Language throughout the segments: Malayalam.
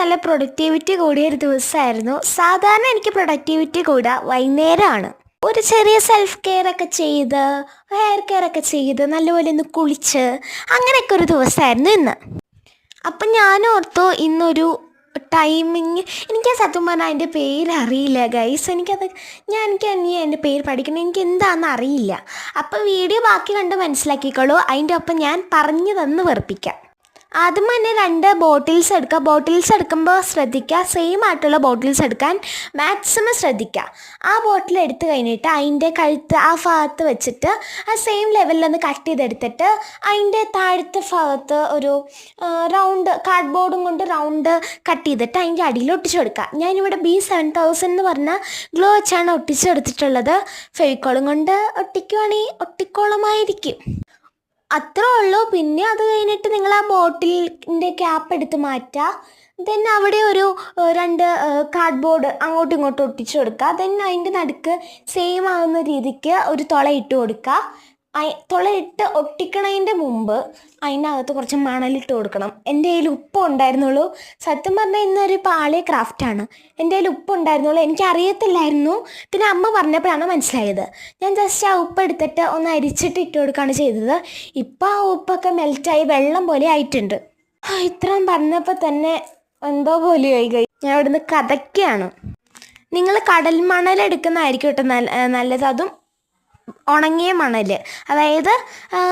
നല്ല പ്രൊഡക്ടിവിറ്റി കൂടിയ ഒരു ദിവസമായിരുന്നു സാധാരണ എനിക്ക് പ്രൊഡക്ടിവിറ്റി കൂടുക വൈകുന്നേരമാണ് ഒരു ചെറിയ സെൽഫ് കെയർ ഒക്കെ ചെയ്ത് ഹെയർ കെയർ ഒക്കെ ചെയ്ത് നല്ലപോലെ ഒന്ന് കുളിച്ച് അങ്ങനെയൊക്കെ ഒരു ദിവസമായിരുന്നു ഇന്ന്. അപ്പം ഞാൻ ഓർത്തു ഇന്നൊരു ടൈമിങ് എനിക്ക് സത്യം പറഞ്ഞാൽ അതിന്റെ പേര് അറിയില്ല ഗൈസ് എനിക്കത് ഞാൻ എനിക്ക് ഇനി അതിന്റെ പേര് പഠിക്കണം എനിക്ക് എന്താണെന്ന് അറിയില്ല. അപ്പം വീഡിയോ ബാക്കി കണ്ട് മനസ്സിലാക്കിക്കോളൂ. അതിന്റെ ഒപ്പം ഞാൻ പറഞ്ഞു തന്ന് വെറുപ്പിക്കാം. ആദ്യം തന്നെ രണ്ട് ബോട്ടിൽസ് എടുക്കുക ബോട്ടിൽസ് എടുക്കുമ്പോൾ ശ്രദ്ധിക്കുക സെയിം ആയിട്ടുള്ള ബോട്ടിൽസ് എടുക്കാൻ മാക്സിമം ശ്രദ്ധിക്കുക ആ ബോട്ടിൽ എടുത്തു കഴിഞ്ഞിട്ട് അതിന്റെ കഴുത്ത് ആ ഭാഗത്ത് വെച്ചിട്ട് ആ സെയിം ലെവലിൽ ഒന്ന് കട്ട് ചെയ്തെടുത്തിട്ട് അതിന്റെ താഴത്തെ ഭാഗത്ത് ഒരു റൗണ്ട് കാർഡ് ബോർഡും കൊണ്ട് റൗണ്ട് കട്ട് ചെയ്തിട്ട് അതിന്റെ അടിയിൽ ഒട്ടിച്ചു കൊടുക്കുക ഞാനിവിടെ ബി സെവൻ തൗസൻഡ് എന്ന് പറഞ്ഞ ഗ്ലോ വെച്ചാണ് ഒട്ടിച്ചെടുത്തിട്ടുള്ളത്. ഫെവിക്കോളും കൊണ്ട് ഒട്ടിക്കുവാണെങ്കിൽ ഒട്ടിക്കോളമായിരിക്കും. അത്രേ ഉള്ളൂ. പിന്നെ അത് കഴിഞ്ഞിട്ട് നിങ്ങൾ ആ ബോട്ടിലിന്റെ ക്യാപ്പ് എടുത്ത് മാറ്റുക ദെൻ അവിടെ ഒരു രണ്ട് കാർഡ്ബോർഡ് അങ്ങോട്ടും ഇങ്ങോട്ടും ഒട്ടിച്ചു കൊടുക്കുക ദെൻ അതിന്റെ നടുക്ക് സെയിം ആകുന്ന രീതിക്ക് ഒരു തുള ഇട്ട് കൊടുക്കുക തൊളയിട്ട് ഒട്ടിക്കണതിന്റെ മുമ്പ് അതിനകത്ത് കുറച്ച് മണലിട്ട് കൊടുക്കണം. എന്റെ കയ്യിൽ ഉപ്പ് ഉണ്ടായിരുന്നുള്ളൂ. സത്യം പറഞ്ഞാൽ ഇന്നൊരു പാളിയ ക്രാഫ്റ്റാണ് എന്റെ കയ്യിൽ ഉപ്പ് ഉണ്ടായിരുന്നുള്ളൂ. എനിക്ക് അറിയത്തില്ലായിരുന്നു പിന്നെ അമ്മ പറഞ്ഞപ്പോഴാണ് മനസ്സിലായത്. ഞാൻ ജസ്റ്റ് ആ ഉപ്പ് എടുത്തിട്ട് ഒന്ന് അരിച്ചിട്ട് ഇട്ട് കൊടുക്കുകയാണ് ചെയ്തത്. ഇപ്പം ആ ഉപ്പൊക്കെ മെൽറ്റായി വെള്ളം പോലെ ആയിട്ടുണ്ട്. ഇത്രയും പറഞ്ഞപ്പോൾ തന്നെ എന്തോ പോലെ ആയി കൈ ഞാൻ ഇവിടുന്ന് കഥയ്ക്കാണ് നിങ്ങൾ കടൽ മണൽ എടുക്കുന്നതായിരിക്കും കേട്ടോ നല്ല നല്ലത്. അതും ഉണങ്ങിയ മണൽ അതായത്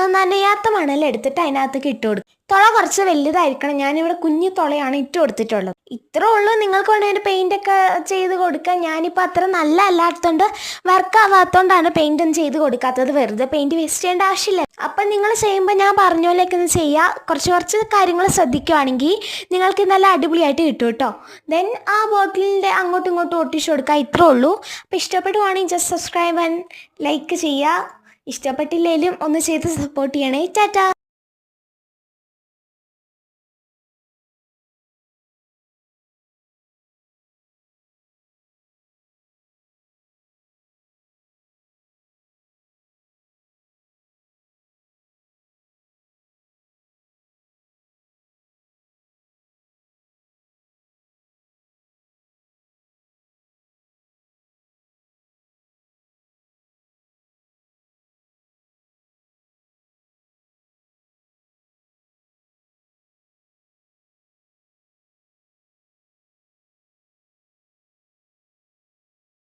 നനയാത്ത മണൽ എടുത്തിട്ട് അതിനകത്തേക്ക് ഇട്ട് കൊടുക്കും തുള കുറച്ച് വലുതായിരിക്കണം. ഞാനിവിടെ കുഞ്ഞു തുളയാണ് ഇട്ട് കൊടുത്തിട്ടുള്ളത്. ഇത്രേ ഉള്ളൂ. നിങ്ങൾക്ക് വേണമെങ്കിൽ പെയിന്റ് ഒക്കെ ചെയ്ത് കൊടുക്കാൻ ഞാനിപ്പോൾ അത്ര നല്ല അല്ലാത്തതുകൊണ്ട് വർക്ക് ആവാത്തതുകൊണ്ടാണ് പെയിന്റ് ഒന്നും ചെയ്ത് കൊടുക്കാത്തത്. വെറുതെ പെയിന്റ് വേസ്റ്റ് ചെയ്യേണ്ട ആവശ്യമില്ല. അപ്പം നിങ്ങൾ ചെയ്യുമ്പോൾ ഞാൻ പറഞ്ഞ പോലെയൊക്കെ ഒന്ന് ചെയ്യുക കുറച്ച് കുറച്ച് കാര്യങ്ങൾ ശ്രദ്ധിക്കുകയാണെങ്കിൽ നിങ്ങൾക്ക് നല്ല അടിപൊളിയായിട്ട് കിട്ടും കേട്ടോ. ദെൻ ആ ബോട്ടിലിന്റെ അങ്ങോട്ടും ഇങ്ങോട്ടും ഒട്ടിച്ചു കൊടുക്കുക ഇത്രേ ഉള്ളൂ. അപ്പോൾ ഇഷ്ടപ്പെടുവാണെങ്കിൽ ജസ്റ്റ് സബ്സ്ക്രൈബ് ആൻഡ് ലൈക്ക് ചെയ്യുക. ഇഷ്ടപ്പെട്ടില്ലെങ്കിലും ഒന്ന് ചെയ്ത് സപ്പോർട്ട് ചെയ്യണേ. ടാറ്റാ